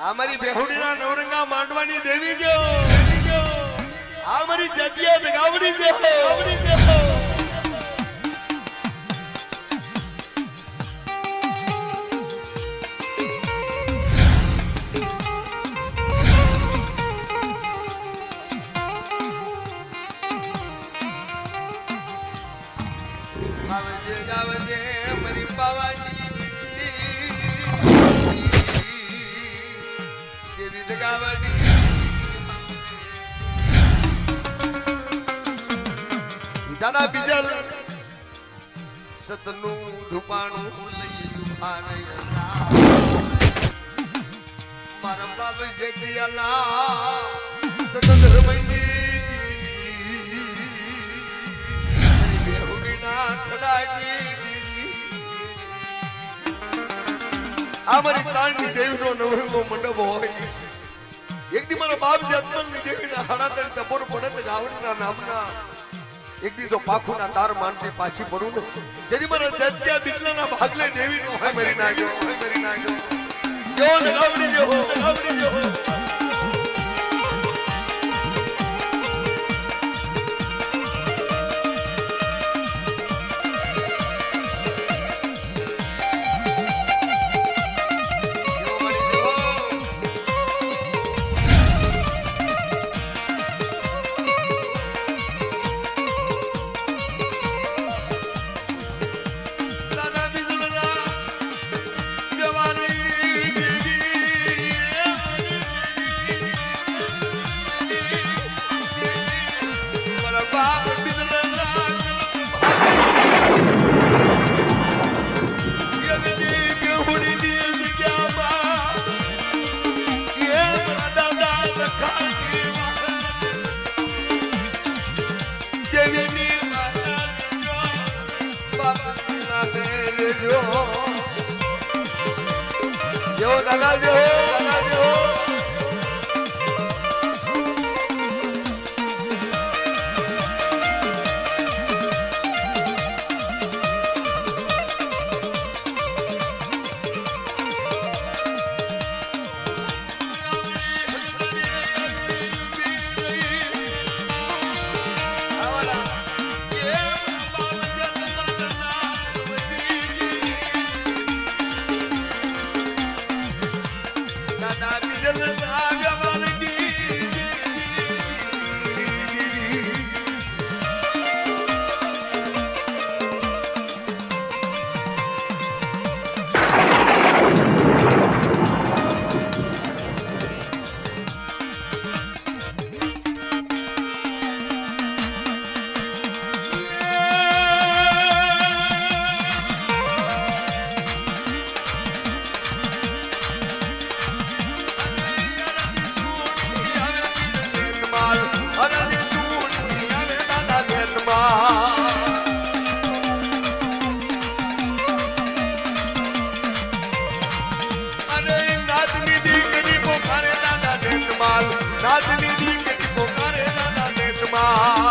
આ મારી બેહુડીના નવરંગા માંડવાની દેવી જો આ મારી જગ્યા દગાવડી જો ગાવડી જો ગાવજે ગાવજે મારી પાવાની દેવી દગાવડી દાદા બીજલ સતનું મારા બાપ જગ્યા સતત રમૈની આ મારી તાણની દેવીનો નવરંગો મંડપ હોય. એક દી મારા બાપ જતમલની દેવીના હાડા ત્રણ ટપોર પડે તો ગાવડીના નામના એક દી તો પાખુના તાર માનથી પાછી પડું ને, જેથી મારા જત્યા બિજલાના ભાગલે દેવીનો હોય મરી નાખ્યો હોય મરી નાખ્યો જો ને ગાવડી જો ગાવડી જો લખાણી દેવીની માતા બાપની નામે રેજો જો દાદા જો દાદા જો દાદા નાદની દીકરી પોકારે નાના દેતમાં